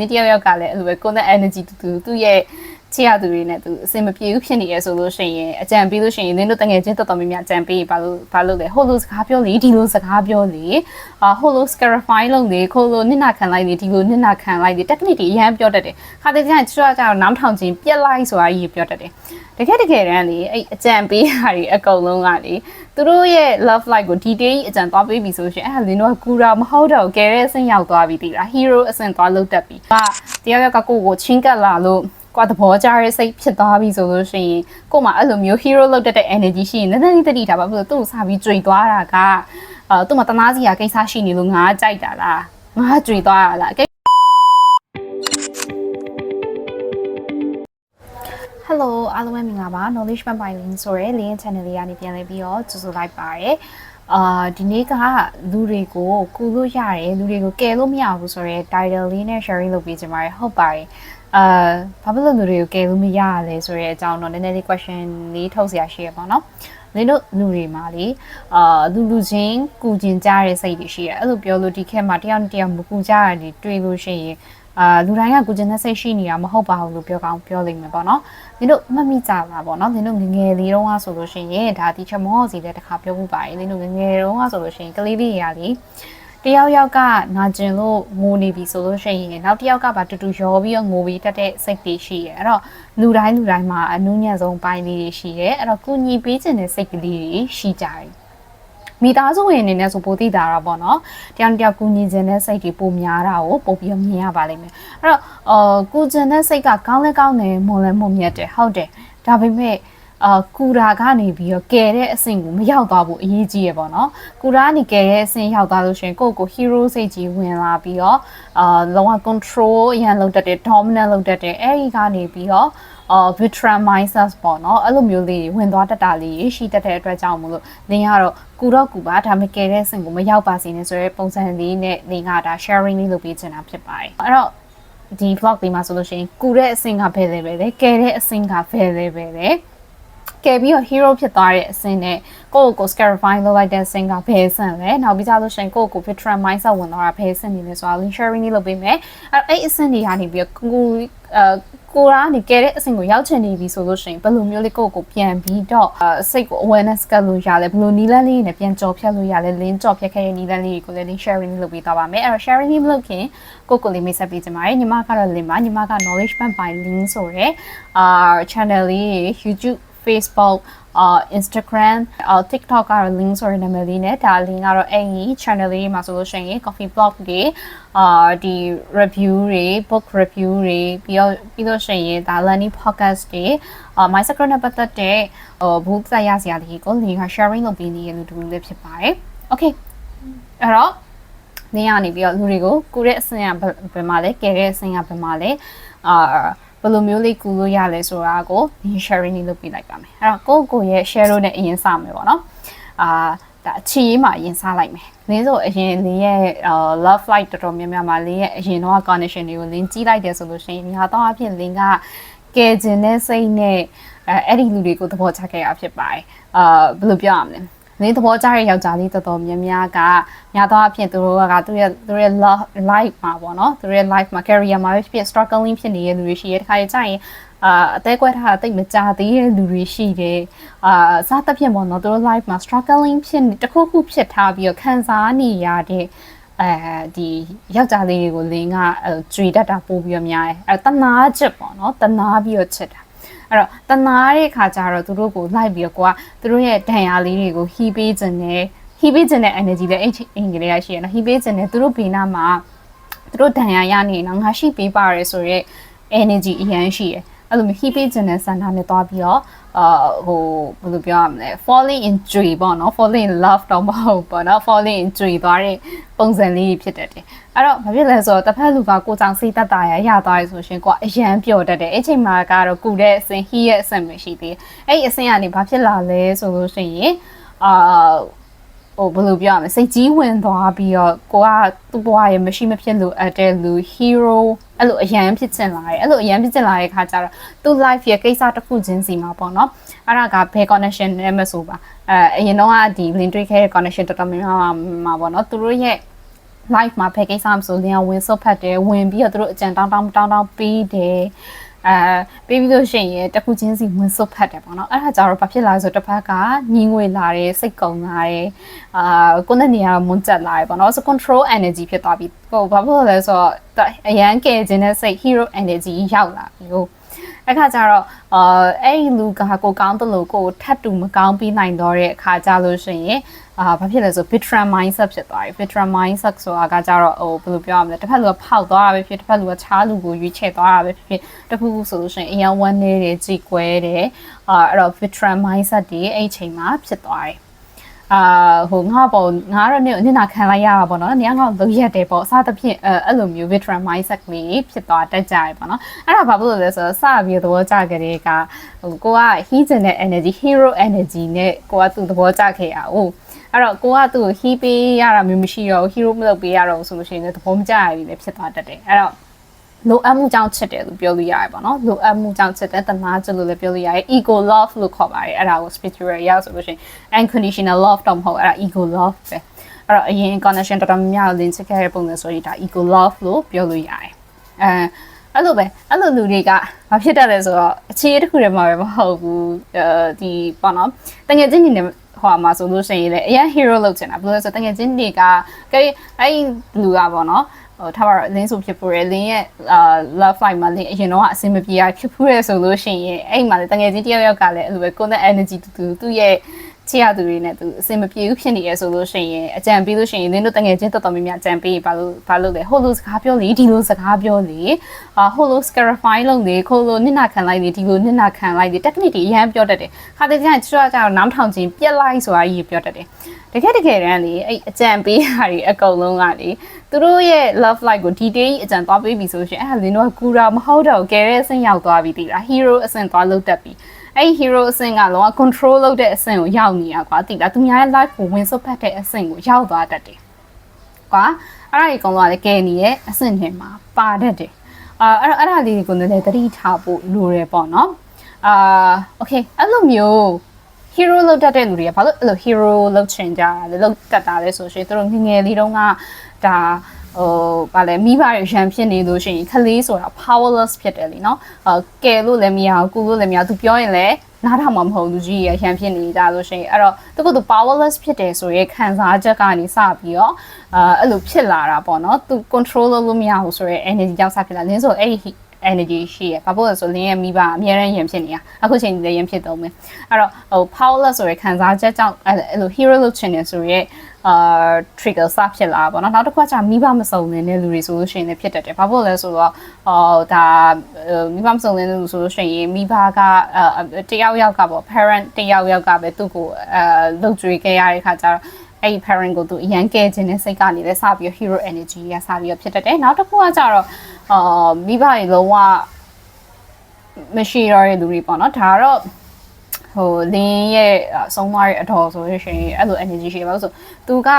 ဒီတယောက်ယောက်ကလည်းအဲ့လိုပဲကိုယ်နဲ့ energy တူတူသူ့ရဲ့ ချစ်ရသူတွေနဲ့သူအဆင်မပြေဘူးဖြစ်နေရဆိုလို့ရှိရင်အကြံပေးလို့ရှိရင်နင်တို့တငယ်ချင်းတော်တော်များများအကြံပေးဘာလို့ဘာလို့လဲဟိုလိုစကားပြောလေဒီလိုစကားပြောလေအာဟိုလို scarify လုပ်လေခိုးလိုနစ်နာခံလိုက်လေဒီလိုနစ်နာခံလိုက်လေ technique တွေအရင်ပြောတတ်တယ်ခါတည်းကျရင်ကျွတ်ကြတော့နောင်ထောင်ချင်းပြက်လိုက်ဆိုတာကြီးပြောတတ်တယ်တကယ်တကယ်တမ်းလေအဲ့အကြံပေးတာတွေအကုန်လုံးကလေသူတို့ရဲ့ love life ကို detail အကြံသွားပေးပြီဆိုရှင်အဲ့ဒါလင်းတို့ကကူတာမဟုတ်တော့ကဲတဲ့အဆင့်ရောက်သွားပြီတိလား hero အဆင့်သွားလုပ်တတ်ပြီဟာတယောက်ယောက်ကကိုကိုချင်းကပ်လာလို့ ကွာသဘောကျတဲ့စိတ်ဖြစ်သွားပြီဆိုလို့ရှိရင်ကို့မှာအဲ့လိုမျိုး hero လောက်တတ်တဲ့ energy ရှိရင်နည်းနည်းလေးတတိထားပါဘယ်လိုသူ့ကိုစားပြီးကြွေသွားတာကအာသူ့မှာတနာစီရာကိစ္စရှိနေလို့ငါကြိုက်တာလားငါကြွေသွားတာလား Hello အားလုံးပဲမင်္ဂလာပါ Knowledge Map by Link ဆိုရဲ Link Channel လေးကနေပြန်လည်ပြီးတော့ကြိုဆိုလိုက်ပါရယ်အာဒီနေ့ကလူတွေကိုကူလို့ရတယ်လူတွေကိုကယ်လို့မရဘူးဆိုရဲ title လေးနဲ့ sharing လုပ်ပေးချင်ပါတယ်ဟုတ်ပါတယ် အာဘာဖြစ်လို့လူတွေကိုကယ်လို့မရရလဲဆိုရဲအကြောင်းတော့နည်းနည်းလေး question လေးထုတ်စရာရှိရပါတော့လင်းတို့လူတွေမှာလေအာလူလူချင်းကူကျင်ကြတဲ့စိတ်တွေရှိရအဲ့လိုပြောလို့ဒီခက်မှာတယောက်နဲ့တယောက်မကူကြရတဲ့တွေ့လို့ရှိရင်အာလူတိုင်းကကိုကျင်တဲ့စိတ်ရှိနေတာမဟုတ်ပါဘူးလို့ပြောကောင်းပြောလိမ့်မယ်ပေါ့နော်။သင်တို့မှတ်မိကြပါပေါ့နော်။သင်တို့ငငယ်လေးတုန်းကဆိုလို့ရှိရင်ဒါတီချမောစီလည်းတစ်ခါပြောမှုပါတယ်။သင်တို့ငငယ်တုန်းကဆိုလို့ရှိရင်ကလေးလေးရာလေး တယောက်ယောက်ကနာကျင်လို့ငိုနေပြီဆိုလို့ရှိရင်နောက်တစ်ယောက်ကပါတူတူရောပြီးတော့ငိုပြီးတက်တဲ့စိတ်တွေရှိရဲအဲ့တော့လူတိုင်းလူတိုင်းမှာအနုညံ့ဆုံးပိုင်းလေးတွေရှိရဲအဲ့တော့ကုညီပေးခြင်းတဲ့စိတ်ကလေးတွေရှိကြတယ်မိသားစုဝင်အနေနဲ့ဆိုပိုသိတာတာပေါ့နော်တယောက်တစ်ယောက်ကူညီခြင်းတဲ့စိတ်တွေပိုများတာကိုပိုပြီးမြင်ရပါလိမ့်မယ်အဲ့တော့အော်ကူခြင်းတဲ့စိတ်ကကောင်းလဲကောင်းတယ်မွန်လဲမွန်မြတ်တယ်ဟုတ်တယ်ဒါပေမဲ့ အာကူရာကနေပြီးတော့ကယ်တဲ့အဆင့်ကိုမရောက်သွားဘူးအရေးကြီးရပေါ့နော်ကူရာကနေကယ်တဲ့အဆင့်ရောက်သွားလို့ရှိရင်ကိုယ့်ကို hero စိတ်ကြီးဝင်လာပြီးတော့အာလုံးဝ control အရင်လုပ်တတ်တယ် dominant လုပ်တတ်တယ်အဲ့ဒီကနေပြီးတော့အော် veteran mindset ပေါ့နော်အဲ့လိုမျိုးလေးဝင်သွားတတ်တာလေးရှိတတ်တဲ့အတွက်ကြောင့်မလို့လင်းကတော့ကူတော့ကူပါဒါပေမဲ့ကယ်တဲ့အဆင့်ကိုမရောက်ပါစေနဲ့ဆိုရဲပုံစံလေးနဲ့လင်းကဒါ sharing လေးလုပ်ပေးချင်တာဖြစ်ပါတယ်အဲ့တော့ဒီ vlog လေးမှာဆိုလို့ရှိရင်ကူတဲ့အဆင့်ကဘယ် level လဲကယ်တဲ့အဆင့်ကဘယ် level လဲ ကယ်ပြီးတော့ hero ဖြစ်သွားတဲ့အဆင့်နဲ့ကိုယ့်ကို scarify လုပ်လိုက်တဲ့အဆင့်ကဘယ်ဆင့်လဲနောက်ပြီးကြလို့ရှိရင်ကိုယ့်ကို veteran mindset ဝင်သွားတာဘယ်ဆင့်နေလဲဆိုတာ link sharing လေးလုပ်ပေးမယ်အဲ့အဲ့အဆင့်တွေကနေပြီးတော့ကိုအဲကိုရာနေကဲတဲ့အဆင့်ကိုရောက်ချင်နေပြီဆိုလို့ရှိရင်ဘယ်လိုမျိုးလေးကိုယ့်ကိုပြန်ပြီးတော့စိတ်ကို awareness ကလို့ရလဲဘယ်လိုနီးလန်းလေးနဲ့ပြန်ကြော်ဖြတ်လို့ရလဲ link ကြော်ဖြတ်ခဲ့တဲ့နီးလန်းလေးကိုလည်း link sharing လုပ်ပေးသွားပါမယ်အဲ့တော့ sharing မလုပ်ခင်ကိုကိုလေးမိတ်ဆက်ပေးကြပါမယ်ညီမကတော့ link ပါညီမက knowledge bank by link ဆိုရဲအာ channel လေး YouTube Facebook အာ Instagram အာ TikTok ကတော့ link ဆိုတဲ့နာမည်လေးနဲ့ဒါ link ကတော့အဲ့ဒီ channel လေးမှာဆိုလို့ရှိရင် coffee blog တွေအာဒီ review တွေ book review တွေပြီးတော့ပြီးလို့ရှိရင်ဒါ learning podcast တွေအာ my secret နဲ့ပတ်သက်တဲ့ဟိုဘူးသက်ရစရာလေးကို link က sharing လုပ်ပေးနေရလို့တူလေးဖြစ်ပါတယ် okay အဲ့တော့နေရနေပြီးတော့လူတွေကိုကူတဲ့အဆင့်ကဘယ်မှာလဲကဲတဲ့အဆင့်ကဘယ်မှာလဲအာ ဘယ်လိုမျိုးလေးကူလို့ရလဲဆိုတာကိုဒီ sharing လေးလုပ်ပြလိုက်ပါမယ်အဲ့တော့ကိုကိုရဲ့ share လို့နဲ့အရင်စမယ်ပေါ့နော်အာဒါအချီရေးမှာအရင်စားလိုက်မယ်လင်းဆိုအရင်လင်းရဲ့ love flight တော်တော်များများမှာလင်းရဲ့အရင်တော့ connection တွေကိုလင်းကြီးလိုက်တယ်ဆိုလို့ရှိရင်ညာတော့အဖြစ်လင်းကကဲကျင်တဲ့စိတ်နဲ့အဲအဲ့ဒီလူတွေကိုသဘောချခဲ့ရဖြစ်ပါတယ်အာဘယ်လိုပြောရမလဲ နေသဘောကျတဲ့ယောက်ျားလေးတော်တော်များများကညာတော့အဖြစ်သူတို့ကသူရဲ့သူရဲ့ life မှာပေါ့နော်သူရဲ့ life မှာ career မှာဖြစ် struggling ဖြစ်နေတဲ့လူတွေရှိရဲ့တခါကျရင်အာအသေးကွက်ထားတာတိတ်မကြသေးတဲ့လူတွေရှိတယ်အာစားသဖြင့်ပေါ့နော်သူတို့ life မှာ struggling ဖြစ်တခုခုဖြစ်ထားပြီးတော့ခံစားနေရတဲ့အဲဒီယောက်ျားလေးတွေကိုလင်းကကြွေတတ်တာပို့ပြီးတော့များတယ်အဲတနာချက်ပေါ့နော်တနာပြီးတော့ချက်တာ အဲ့တော့တနာတဲ့ခါကျတော့သူတို့ကိုလိုက်ပြီးတော့ကိုကသူတို့ရဲ့ဒဏ်ရာလေးတွေကိုဟီးပေးခြင်းနဲ့ဟီးပေးခြင်းတဲ့ energy လည်းအဲ့အင်္ဂလိပ်ရရှိရနော်ဟီးပေးခြင်းနဲ့သူတို့ဘေးနားမှာသူတို့ဒဏ်ရာရနေတော့ငါရှိပေးပါရဲဆိုရဲ energy အရန်ရှိရယ် အဲ့လိုမျိုး hip ခြင်းနဲ့စန္ဒနဲ့တွားပြီးတော့အာဟိုဘယ်လိုပြောရမလဲ falling in joy ပေါ့နော် falling in love တော့မဟုတ်ပေါ့နော် falling in joy သွားတဲ့ပုံစံလေးဖြစ်တတ်တယ်အဲ့တော့ဘာဖြစ်လဲဆိုတော့တစ်ဖက်လူကကိုကြောင်စိတ်တက်တာရရသွားရဆိုရှင်ကိုကအရန်ပျော်တတ်တယ်အဲ့ချိန်မှာကတော့ကုတဲ့အစင် he ရဲ့အစင်မရှိသေးအဲ့အစင်ကနေဘာဖြစ်လာလဲဆိုလို့ရှိရင်အာဟိုဘယ်လိုပြောရမလဲစိတ်ကြီးဝင်သွားပြီးတော့ကိုကသူ့ဘဝရဲ့မရှိမဖြစ်လို့အတဲ့လူ hero အဲ့လိုအရန်ဖြစ်ချင်လာတယ်အဲ့လိုအရန်ဖြစ်ချင်လာတဲ့ခါကျတော့သူ့ life ရဲ့ကိစ္စတစ်ခုချင်းစီမှာပေါ့နော်အဲ့ဒါကဘယ် connection နဲ့မဆိုပါအဲအရင်တော့ကဒီ link တွေ့ခဲ့တဲ့ connection တော်တော်များများမှာပေါ့နော်သူတို့ရဲ့ live မှာဖယ်ကိစ္စမဆိုလင်းအောင်ဝင်စုတ်ဖတ်တယ်ဝင်ပြီးတော့သူတို့အကြံတောင်းတောင်းတောင်းတောင်းပေးတယ် အဲပြီးပြီးလို့ရှိရင်တစ်ခုချင်းစီဝင်စုတ်ဖတ်တယ်ပေါ့နော်အဲ့ဒါကြတော့ဘာဖြစ်လာလဲဆိုတစ်ဖက်ကညီငွေလာတယ်စိတ်ကုံလာတယ်အာကိုယ်နဲ့နေရာမွန်းကျက်လာတယ်ပေါ့နော်ဆို control energy ဖြစ်သွားပြီဟိုဘာဖြစ်လို့လဲဆိုတော့အရန်ကယ်ခြင်းတဲ့စိတ် hero energy ရောက်လာပြီဟို အခါကျတော့အာအဲ့ဒီလူကကိုကောင်းတယ်လို့ကိုထပ်တူမကောင်းပြီးနိုင်တော့တဲ့အခါကျလို့ရှိရင်အာဘာဖြစ်လဲဆို veteran mindset ဖြစ်သွားပြီ veteran mindset ဆိုတာကကြတော့ဟိုဘယ်လိုပြောရမလဲတစ်ဖက်လူကဖောက်သွားတာပဲဖြစ်တစ်ဖက်လူကခြားလူကိုရွေးချယ်သွားတာပဲဖြစ်တစ်ခုခုဆိုလို့ရှိရင်အရင်ဝမ်းနေတယ်ကြည်ကွဲတယ်အာအဲ့တော့ veteran mindset တွေအဲ့ချိန်မှာဖြစ်သွားတယ် အာဟိုငါပေါ့ငါတော့နေနေနာခံလိုက်ရတာပေါ့နော်နေငါလုံးရက်တယ်ပေါ့အစသဖြင့်အဲအဲ့လိုမျိုး veteran mindset လေးဖြစ်သွားတတ်ကြရပေါ့နော်အဲ့ဒါဘာလို့လဲဆိုတော့စပြီးသဘောကျကြတဲ့ကဟိုကိုက heat တဲ့ energy hero energy နဲ့ကိုကသူ့သဘောကျခဲ့ရအောင်အဲ့တော့ကိုကသူ့ကို heat ပေးရတာမျိုးမရှိတော့ hero မလုပ်ပေးရတော့ဆိုလို့ရှိရင်လည်းသဘောမကျရပြီလည်းဖြစ်သွားတတ်တယ်အဲ့တော့ လိုအပ်မှုကြောင့်ချစ်တယ်လို့ပြောလို့ရတယ်ပေါ့နော်လိုအပ်မှုကြောင့်ချစ်တယ်တနာချစ်လို့လည်းပြောလို့ရတယ် ego love လို့ခေါ်ပါတယ်အဲ့ဒါကို spiritual ရဆိုလို့ရှိရင် unconditional love တော့မဟုတ်အဲ့ဒါ ego love ပဲအဲ့တော့အရင် connection တော်တော်များများလင်းချစ်ခဲ့တဲ့ပုံစံဆိုရင်ဒါ ego love လို့ပြောလို့ရတယ်အဲအဲ့လိုပဲအဲ့လိုလူတွေကဘာဖြစ်တတ်လဲဆိုတော့အခြေအတစ်ခုတည်းမှာပဲမဟုတ်ဘူးအဲဒီပေါ့နော်တကယ်ချင်းနေနေဟိုမှာဆိုလို့ရှိရင်လည်းအရင် hero လောက်ချင်တာဘယ်လိုလဲဆိုတကယ်ချင်းတွေကကဲအဲ့လူကပေါ့နော် ဟိုထားပါတော့လင်းဆိုဖြစ်ဖို့ရယ်လင်းရဲ့အာ love life မှာလင်းအရင်တော့အဆင်မပြေရဖြစ်ဖို့ရယ်ဆိုလို့ရှိရင်အဲ့မှာလည်းတကယ်ချင်းတယောက်ယောက်ကလည်းအဲ့လိုပဲကိုယ်နဲ့ energy တူတူသူ့ရဲ့ ချစ်ရသူတွေနဲ့သူအဆင်မပြေဘူးဖြစ်နေရဆိုလို့ရှိရင်အကြံပေးလို့ရှိရင်လင်းတို့တငယ်ချင်းတော်တော်များများအကြံပေးဘာလို့ဘာလို့လဲဟိုလိုစကားပြောလေဒီလိုစကားပြောလေအာဟိုလို scarify လုပ်လေခိုးလိုနစ်နာခံလိုက်လေဒီလိုနစ်နာခံလိုက်လေ technique တွေအရင်ပြောတတ်တယ်ခါတည်းကျရင်ကျွတ်ကြတော့နားထောင်ခြင်းပြက်လိုက်ဆိုတာကြီးပြောတတ်တယ်တကယ်တကယ်တမ်းလေအဲ့အကြံပေးတာတွေအကုန်လုံးကလေသူတို့ရဲ့ love life ကို detail အကြံသွားပေးပြီဆိုရှင်အဲ့ဒါလင်းတို့ကကူတာမဟုတ်တော့ကဲတဲ့အဆင့်ရောက်သွားပြီတိလား hero အဆင့်သွားလုပ်တတ်ပြီ အဲ့ hero အဆင့်ကလောက control လုပ်တဲ့အဆင့်ကိုရောက်နေတာကွာတိလားသူများရဲ့ life ကိုဝင်စွတ်ဖက်တဲ့အဆင့်ကိုရောက်သွားတတ်တယ်ကွာအဲ့ဒါကြီးကောင်ကလည်းကဲနေရဲ့အဆင့်ထဲမှာပါတတ်တယ်အာအဲ့တော့အဲ့ဒါလေးကိုလည်းသတိထားဖို့လိုရပေါ့နော်အာ okay အဲ့လိုမျိုး hero လောက်တတ်တဲ့လူတွေကဘာလို့အဲ့လို hero လောက်ချင်ကြတာလဲလောက်တတ်တာလဲဆိုရှင်သူတို့ငငယ်လေးတုန်းကဒါ ဟိုဗာလဲမိဘတွေရန်ဖြစ်နေလို့ရှိရင်ခလေးဆိုတာ powerless ဖြစ်တယ်လीเนาะအဲကယ်လို့လည်းမရဘူးကူလို့လည်းမရဘူးသူပြောရင်လည်းနားထောင်မှာမဟုတ်လူကြီးရရန်ဖြစ်နေကြလို့ရှိရင်အဲ့တော့သူကသူ powerless ဖြစ်တယ်ဆိုရဲခံစားချက်ကနေစပြီးတော့အဲအဲ့လိုဖြစ်လာတာပေါ့နော်သူ control လုပ်လို့မရဘူးဆိုရဲ energy ကြောင့်စဖြစ်လာလင်းဆိုအဲ့ဒီ energy ရှိရဘာလို့လဲဆိုလင်းရဲ့မိဘအများရန်ရင်ဖြစ်နေတာအခုချိန်လည်းရင်ဖြစ်တော့မယ်အဲ့တော့ဟို powerless ဆိုရခံစားချက်ကြောင့်အဲ့လို hero လို့ချင်နေဆိုရဲအာ trigger စဖြစ်လာပါတော့နောက်တစ်ခါကျမိဘမစုံနေတဲ့လူတွေဆိုလို့ရှိရင်လည်းဖြစ်တတ်တယ်ဘာလို့လဲဆိုတော့ဟောဒါမိဘမစုံနေတဲ့လူဆိုလို့ရှိရင်မိဘကတယောက်ယောက်ကပေါ့ parent တယောက်ယောက်ကပဲသူ့ကိုအဲလှုပ်ကြွေခဲ့ရတဲ့ခါကျတော့ အဲ့ဒီ parent ကိုသူအရန်ကဲခြင်းနဲ့စိတ်ကနေလည်းစပြီး hero energy ကစပြီးဖြစ်တတ်တယ်နောက်တစ်ခုကကျတော့အာမိဘတွေလုံးဝမရှိတော့တဲ့လူတွေပေါ့နော်ဒါကတော့ဟိုလင်းရဲ့ဆုံးသွားတဲ့အတော်ဆိုလို့ရှိရင်အဲ့လို energy ရှိတယ်ဘာလို့ဆိုသူက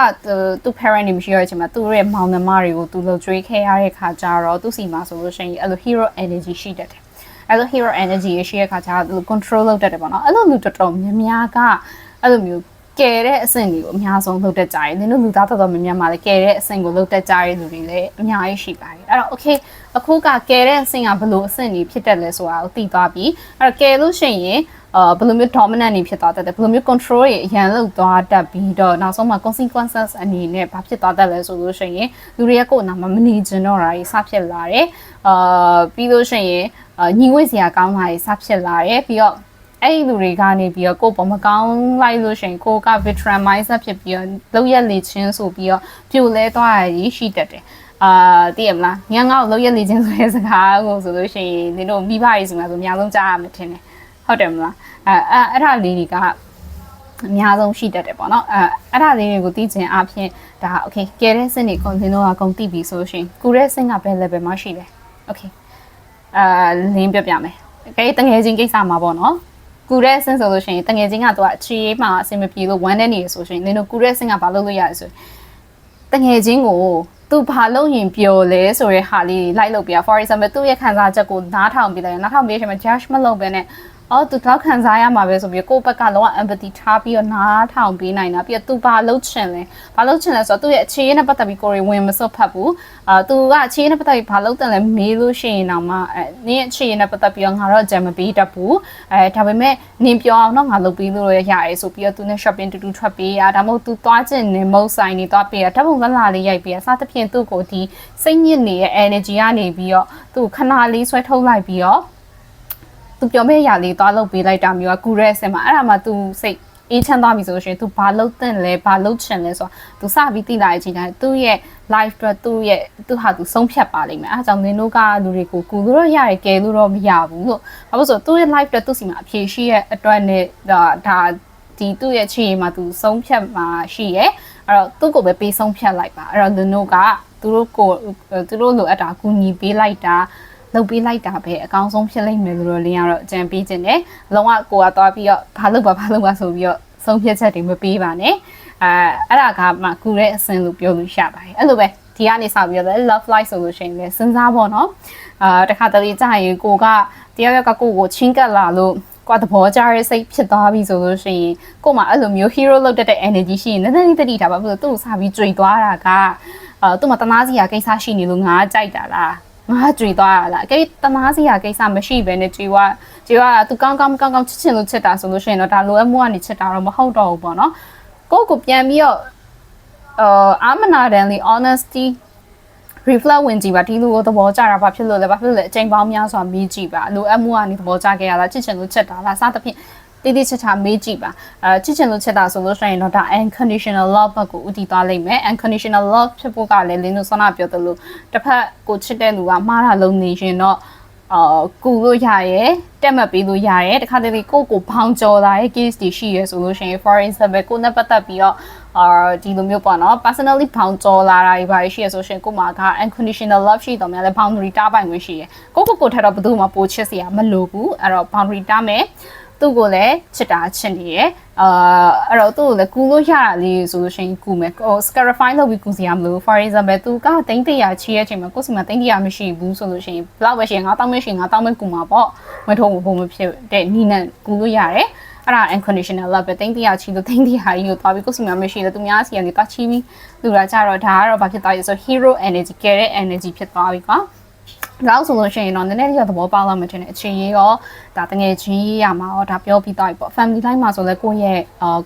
သူ parent တွေမရှိရတဲ့အချိန်မှာသူ့ရဲ့မောင်နှမတွေကိုသူလှုပ်ကြွေးခဲ့ရတဲ့ခါကျတော့သူ့စီမှာဆိုလို့ရှိရင်အဲ့လို hero energy ရှိတတ်တယ်အဲ့လို hero energy ရှိတဲ့ခါကျတော့ control လုပ်တတ်တယ်ပေါ့နော်အဲ့လိုလူတော်တော်များများကအဲ့လိုမျိုး ကဲတဲ့အဆင့်တွေကိုအများဆုံးလုပ်တတ်ကြတယ်။နင်တို့လူသားတော်တော်များများမှာလည်းကဲတဲ့အဆင့်ကိုလုပ်တတ်ကြတဲ့လူတွေလည်းအများကြီးရှိပါတယ်။အဲ့တော့ okay အခုကကဲတဲ့အဆင့်ကဘယ်လိုအဆင့်တွေဖြစ်တတ်လဲဆိုတာကိုသိသွားပြီ။အဲ့တော့ကဲလို့ရှိရင်အာဘယ်လိုမျိုး dominant နေဖြစ်သွားတတ်တယ်ဘယ်လိုမျိုး control တွေအရင်လောက်သွားတတ်ပြီးတော့နောက်ဆုံးမှာ consequences အနေနဲ့ဘာဖြစ်သွားတတ်လဲဆိုလို့ရှိရင်လူတွေကကိုယ်နာမမနေကျင်တော့တာကြီးစဖြစ်လာတယ်အာပြီးလို့ရှိရင်ညီငွေ့စရာကောင်းတာကြီးစဖြစ်လာတယ်ပြီးတော့ အဲ့ဒီလူတွေကနေပြီးတော့ကိုယ်ပေါ်မကောင်းလိုက်လို့ရှိရင်ကိုက veteran mindset ဖြစ်ပြီးတော့လောက်ရက်လေချင်းဆိုပြီးတော့ပြိုလဲသွားရည်ရှိတတ်တယ်အာသိရမလားညငါ့ကိုလောက်ရက်လေချင်းဆိုတဲ့စကားကိုဆိုလို့ရှိရင်ဒီတို့မိဘရေးစီမှာဆိုအများဆုံးကြားရမှာထင်တယ်ဟုတ်တယ်မလားအဲအဲ့ဒါလေးတွေကအများဆုံးရှိတတ်တယ်ပေါ့နော်အဲအဲ့ဒါလေးတွေကိုသိချင်အဖြစ်ဒါ okay ကဲတဲ့စင်တွေကုန်စင်တော့အကုန်သိပြီဆိုရှင်ကူတဲ့စင်ကဘယ် level မှာရှိလဲ okay အာလင်းပြပြမယ်ကဲတငယ်ချင်းကိစ္စမှာပေါ့နော် ကူတဲ့စင်ဆိုလို့ရှိရင်တငယ်ချင်းကသူကချီရေးမှာအဆင်မပြေလို့ဝမ်းနေနေရဆိုရှင်နင်တို့ကူတဲ့စင်ကဘာလုပ်လို့ရလဲဆိုတငယ်ချင်းကိုသူဘာလုပ်ရင်ပျော်လဲဆိုရဲဟာလေးလိုက်လုပ်ပြ for example သူ့ရဲ့ခံစားချက်ကိုနားထောင်ပြလိုက်နားထောင်ပြီးချိန်မှာ judge မလုပ်ဘဲနဲ့ဟ အော်သူတော့ခံစားရမှာပဲဆိုပြီးကိုယ့်ဘက်ကလောက empathy ထားပြီးတော့နားထောင်ပေးနိုင်တာပြီးတော့သူဘာလုပ်ချင်လဲဘာလုပ်ချင်လဲဆိုတော့သူ့ရဲ့အခြေအနေနဲ့ပတ်သက်ပြီးကိုယ်ဝင်မစွတ်ဖတ်ဘူးအာသူကအခြေအနေနဲ့ပတ်သက်ပြီးဘာလုပ်တယ်လဲမေးလို့ရှိရင်တော့မှအဲနင်းအခြေအနေနဲ့ပတ်သက်ပြီးတော့ငါတော့ကြံမပေးတတ်ဘူးအဲဒါပေမဲ့နင်းပြောအောင်တော့ငါလုပ်ပေးလို့ရရတယ်ဆိုပြီးတော့သူနဲ့ shopping တူတူထွက်ပေးရဒါမှမဟုတ်သူသွားချင်နေမုတ်ဆိုင်နေသွားပေးရဓာတ်ပုံလက်လာလေးရိုက်ပေးရစသဖြင့်သူ့ကိုဒီစိတ်ညစ်နေတဲ့ energy ကနေပြီးတော့သူ့ခဏလေးဆွဲထုတ်လိုက်ပြီးတော့ သူပြောမဲ့ຢာလေးသွားလုပ်ပေးလိုက်တာမျိုးကကူရဲစင်မှာအဲ့ဒါမှသူစိတ်အေးချမ်းသွားပြီဆိုလို့ရှိရင် तू ဘာလုပ်တင်လဲဘာလုပ်ချင်လဲဆိုတော့ तू စပြီးသိလာတဲ့အချိန်တိုင်းသူ့ရဲ့ life အတွက်သူ့ရဲ့သူ့ဟာ तू ဆုံးဖြတ်ပါလိမ့်မယ်အဲဒါကြောင့်နင်တို့ကလူတွေကိုကူလို့တော့ရတယ်ကယ်လို့တော့မရဘူးလို့ဘာလို့ဆိုတော့သူ့ရဲ့ life အတွက်သူ့စီမှာအဖြေရှိရဲ့အတွက်နဲ့ဒါဒါဒီသူ့ရဲ့ခြေမှာ तू ဆုံးဖြတ်မှာရှိရဲ့အဲ့တော့သူ့ကိုပဲပေးဆုံးဖြတ်လိုက်ပါအဲ့တော့နင်တို့ကသူတို့ကိုသူတို့လိုအပ်တာကူညီပေးလိုက်တာ လုပ်ပေးလိုက်တာပဲအကောင်းဆုံးဖြစ်လိမ့်မယ်လို့တော့လင်းကတော့ကြံပေးခြင်းတယ်လုံးဝကိုကသွားပြီးတော့ဘာလုပ်ပါဘာလုပ်ပါဆိုပြီးတော့ဆုံးဖြတ်ချက်တွေမပေးပါနဲ့အဲအဲ့ဒါကမှကူတဲ့အစင်လို့ပြောလို့ရပါတယ်အဲ့လိုပဲဒီကနေစပြီးတော့ love life ဆိုလို့ရှိရင်လည်းစဉ်းစားပေါ့နော်အာတခါတလေကြာရင်ကိုကတယောက်ယောက်ကကိုကိုချင်းကပ်လာလို့ကွာသဘောကျတဲ့စိတ်ဖြစ်သွားပြီဆိုလို့ရှိရင်ကို့မှာအဲ့လိုမျိုး hero လောက်တဲ့ energy ရှိရင်နည်းနည်းလေးတတိထားပါဘယ်လိုသူ့ကိုစပြီးကြွေသွားတာကအာသူ့မှာတနာစီရာကိစ္စရှိနေလို့ငါကြိုက်တာလား ငါကြွေသွားရလားအကဲတနာစီရာကိစ္စမရှိဘဲနဲ့ကြွေသွားကြွေသွားတာ तू ကောင်းကောင်းကောင်းကောင်းချစ်ချင်လို့ချစ်တာဆိုလို့ရှိရင်တော့ဒါလိုအပ်မှုကနေချစ်တာတော့မဟုတ်တော့ဘူးပေါ့နော်ကိုကိုပြန်ပြီးတော့အာအာမနာတန်လီ honesty reflect ဝင်ကြည့်ပါဒီလူကိုသဘောကျတာဘာဖြစ်လို့လဲဘာဖြစ်လို့လဲအချိန်ပေါင်းများစွာမေးကြည့်ပါလိုအပ်မှုကနေသဘောကျခဲ့ရလားချစ်ချင်လို့ချက်တာလားစသဖြင့် တိတိကျကျမေးကြည့်ပါအဲချစ်ချင်လို့ချက်တာဆိုလို့ရှိရင်တော့ဒါ unconditional love ဘက်ကိုဦးတည်သွားလိမ့်မယ် unconditional love ဖြစ်ဖို့ကလည်းလင်းတို့ဆောနာပြောသလိုတစ်ဖက်ကိုချစ်တဲ့လူကမှားတာလုံးနေရင်တော့အာကူလို့ရရဲတက်မှတ်ပေးလို့ရရဲတခါတလေကိုကိုဘောင်ကြော်လာရဲ့ case တွေရှိရဲဆိုလို့ရှိရင် for example ကိုနဲ့ပတ်သက်ပြီးတော့အာဒီလိုမျိုးပေါ့နော် personally ဘောင်ကြော်လာတာတွေပါရှိရဲဆိုရှင်ကိုမှာက unconditional love ရှိတော့များလဲ boundary တားပိုင်ခွင့်ရှိရဲကိုကိုကိုထက်တော့ဘယ်သူမှပိုချစ်စရာမလိုဘူးအဲ့တော့ boundary တားမယ် သူ့ကိုလည်းချစ်တာချစ်နေရယ်အာအဲ့တော့သူ့ကိုလည်းကူလို့ရတာလေးဆိုလို့ရှိရင်ကူမယ်ဟို scarify လုပ်ပြီးကူစီရမလို့ for example သူကတိမ့်တရာချီရဲ့အချိန်မှာကိုယ်စီမှာတိမ့်တရာမရှိဘူးဆိုလို့ရှိရင်ဘလောက်ပဲရှိရင်ငါတောင်းမရှိရင်ငါတောင်းမကူမှာပေါ့မထုံဘုံမဖြစ်တဲ့နီးနဲ့ကူလို့ရတယ်အဲ့ဒါ unconditional love ပဲတိမ့်တရာချီလို့တိမ့်တရာကြီးကိုသွားပြီးကိုယ်စီမှာမရှိလို့သူများစီကနေသွားချီပြီးလူလာကြတော့ဒါကတော့ဘာဖြစ်သွားလဲဆို hero energy ကဲတဲ့ energy ဖြစ်သွားပြီကွာ ဒါဆိုလို့ရှိရင်တော့နည်းနည်းလေးသဘောပေါက်လာမှတင်တယ်အခြေရေးရောဒါတငယ်ချင်းရေးရမှာရောဒါပြောပြီးသွားပြီပေါ့ family life မှာဆိုလဲကိုယ့်ရဲ့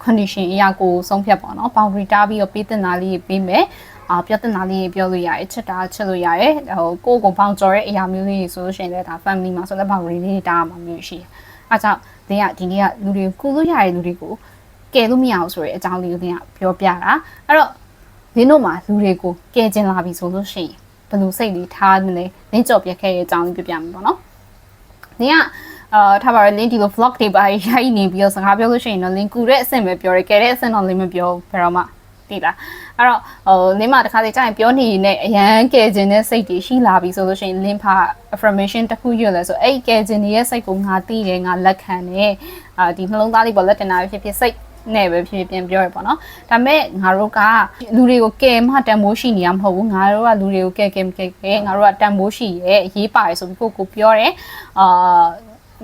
condition အရာကိုဆုံးဖြတ်ပေါ့နော် boundary တားပြီးတော့ပေးတင်တာလေးပေးမယ်အာပြောတင်တာလေးပြောလို့ရတယ်ချစ်တာချစ်လို့ရတယ်ဟိုကိုယ့်ကိုဘောင်ကျော်တဲ့အရာမျိုးလေးဆိုလို့ရှိရင်လည်းဒါ family မှာဆိုလဲ boundary လေးတားမှာမျိုးရှိတယ်အဲကြောင့်သင်ကဒီနေ့ကလူတွေကူလို့ရတဲ့လူတွေကိုကယ်လို့မရအောင်ဆိုတဲ့အကြောင်းလေးကိုသင်ကပြောပြတာအဲ့တော့နင်တို့မှာလူတွေကိုကယ်ကျင်လာပြီဆိုလို့ရှိရင် ဘယ်လိုစိတ်လေးထားနေလဲလင်းကြော်ပြက်ခဲ့ရဲ့အကြောင်းလေးပြပြမယ်ပေါ့နော်။နင်ကအာထားပါရလင်းဒီလို vlog တွေပါရိုက်နေပြီးတော့စကားပြောလို့ရှိရင်တော့လင်းကူတဲ့အဆင့်ပဲပြောရဲကဲတဲ့အဆင့်တော့လင်းမပြောဘယ်တော့မှသိလားအဲ့တော့ဟိုလင်းမတခါတည်းကြာရင်ပြောနေနေအရန်ကဲခြင်းတဲ့စိတ်တွေရှိလာပြီဆိုလို့ရှိရင်လင်းဖာ affirmation တစ်ခုရွတ်လဲဆိုအဲ့ကဲခြင်းရဲ့စိတ်ကိုငါသိတယ်ငါလက်ခံတယ်အာဒီနှလုံးသားလေးပေါ်လက်တင်တာဖြစ်ဖြစ်စိတ် နဲ့ပဲဖြစ်ဖြစ်ပြန်ပြောရပေါ့နော်ဒါပေမဲ့ငါတို့ကလူတွေကိုကယ်မှတန်မိုးရှိနေရမဟုတ်ဘူးငါတို့ကလူတွေကိုကယ်ကယ်ကယ်ကယ်ငါတို့ကတန်မိုးရှိရဲ့ရေးပါတယ်ဆိုပြီးကိုကိုပြောတယ်အာ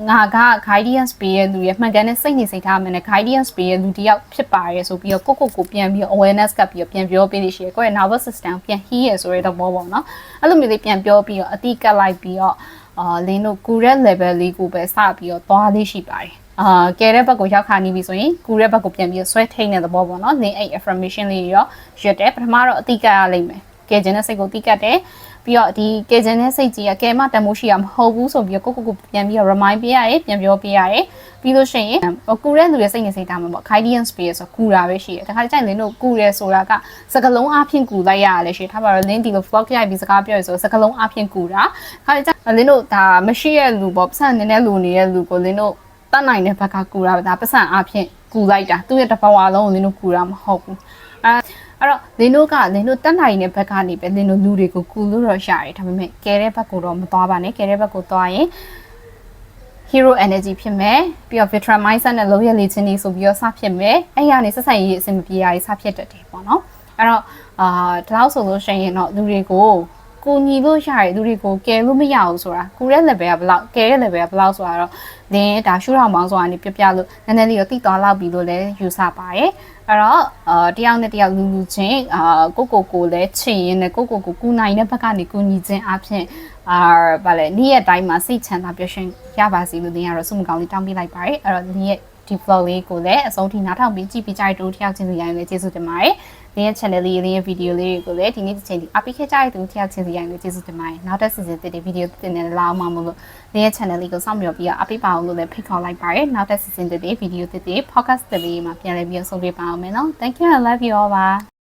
ငါက guidance ပေးရဲ့လူရဲ့မှန်ကန်တဲ့စိတ်နေစိတ်ထားမှန်တဲ့ guidance ပေးရဲ့လူတယောက်ဖြစ်ပါရဲ့ဆိုပြီးတော့ကိုကိုကိုပြန်ပြီး awareness ကပြီးတော့ပြန်ပြောပေးလို့ရှိရယ်ကိုယ့်ရဲ့ nervous system ပြန် heal ရယ်ဆိုတဲ့သဘောပေါ့နော်အဲ့လိုမျိုးလေးပြန်ပြောပြီးတော့အတိကတ်လိုက်ပြီးတော့အာလင်းတို့ကူတဲ့ level လေးကိုပဲစပြီးတော့သွားလေးရှိပါတယ် အာကဲတဲ့ဘက်ကိုရောက်ခါနေပြီဆိုရင်ကူတဲ့ဘက်ကိုပြန်ပြီးဆွဲထိန်တဲ့သဘောပေါ့နော်လင်းအဲ့ affirmation လေးရောရွတ်တယ်ပထမတော့အတိကတ်ရလိမ့်မယ်ကဲခြင်းတဲ့စိတ်ကိုတိကတ်တယ်ပြီးတော့ဒီကဲခြင်းတဲ့စိတ်ကြီးကကဲမတမိုးရှိရမဟုတ်ဘူးဆိုပြီးတော့ကိုကိုကိုပြန်ပြီးတော့ remind ပေးရတယ်ပြန်ပြောပေးရတယ်ပြီးလို့ရှိရင်ကူတဲ့လူရဲ့စိတ်နဲ့စိတ်ထားမှာပေါ့ guidance ပေးရဆိုကူတာပဲရှိတယ်တခါကျရင်လင်းတို့ကူရဲဆိုတာကစကလုံးအဖြစ်ကူလိုက်ရတယ်ရှိထားပါတော့လင်းဒီလို vlog ရိုက်ပြီးစကားပြောရဆိုစကလုံးအဖြစ်ကူတာခါကျလင်းတို့ဒါမရှိတဲ့လူပေါ့ပတ်စံနည်းနည်းလူနေတဲ့လူကိုလင်းတို့ တတ်နိုင်တဲ့ဘက်ကကူတာဒါပတ်စံအဖြစ်ကူလိုက်တာသူ့ရဲ့တစ်ဘဝလုံးကိုလင်းတို့ကူတာမဟုတ်ဘူးအဲအဲ့တော့လင်းတို့ကလင်းတို့တက်နိုင်တဲ့ဘက်ကနေပဲလင်းတို့လူတွေကိုကူလို့တော့ရတယ်ဒါပေမဲ့ကဲတဲ့ဘက်ကိုတော့မသွားပါနဲ့ကဲတဲ့ဘက်ကိုသွားရင် hero energy ဖြစ်မယ်ပြီးတော့ veteran mindset နဲ့လုံးရလေချင်းနေဆိုပြီးတော့စဖြစ်မယ်အဲ့ရနေဆက်ဆက်ရေးအဆင်မပြေရရေးစဖြစ်တတ်တယ်ပေါ့နော်အဲ့တော့အာဒါလို့ဆိုလို့ရှိရင်တော့လူတွေကို ကိုညီလို့ရတယ်လူတွေကိုကယ်လို့မရဘူးဆိုတာကိုရဲ့ level ကဘယ်လောက်ကယ်ရဲ့ level ကဘယ်လောက်ဆိုတာတော့လင်းဒါရှူထောင်မောင်းဆိုတာနေပြပြလို့နည်းနည်းလေးတော့တိသွားလောက်ပြီလို့လည်းယူဆပါတယ်အဲ့တော့အာတယောက်နဲ့တယောက်လူလူချင်းအာကိုကိုကိုလည်းချင်ရင်လည်းကိုကိုကိုကူနိုင်တဲ့ဘက်ကနေကူညီခြင်းအပြင်အာဗာလေနေ့ရက်တိုင်းမှာစိတ်ချမ်းသာပျော်ရွှင်ရပါစေလို့တင်ရတော့စုမကောင်းလေးတောင်းပေးလိုက်ပါတယ်အဲ့တော့နေ့ရက် ဒီ vlog လေးကိုလည်းအဆုံးထိနားထောင်ပြီးကြည့်ပြီးကြတဲ့တူတယောက်ချင်းစီရိုင်းလည်းကျေးဇူးတင်ပါတယ်။နေ့ရက် channel လေးလေးရဲ့ video လေးတွေကိုလည်းဒီနေ့တစ်ချိန်ဒီအပိခဲ့ကြတဲ့တူတယောက်ချင်းစီရိုင်းလည်းကျေးဇူးတင်ပါတယ်။နောက်တစ် season တစ်တဲ့ video တင်နေလာအောင်မမလို့နေ့ရက် channel လေးကိုစောင့်မျှော်ပြီးအပိပါအောင်လို့လည်းဖိတ်ခေါ်လိုက်ပါတယ်။နောက်တစ် season တစ်တဲ့ video တစ်တဲ့ podcast တစ်လေးမှာပြန်လည်ပြီးဆုံးတွေ့ပါအောင်မယ်နော်။ Thank you and love you all ပါ။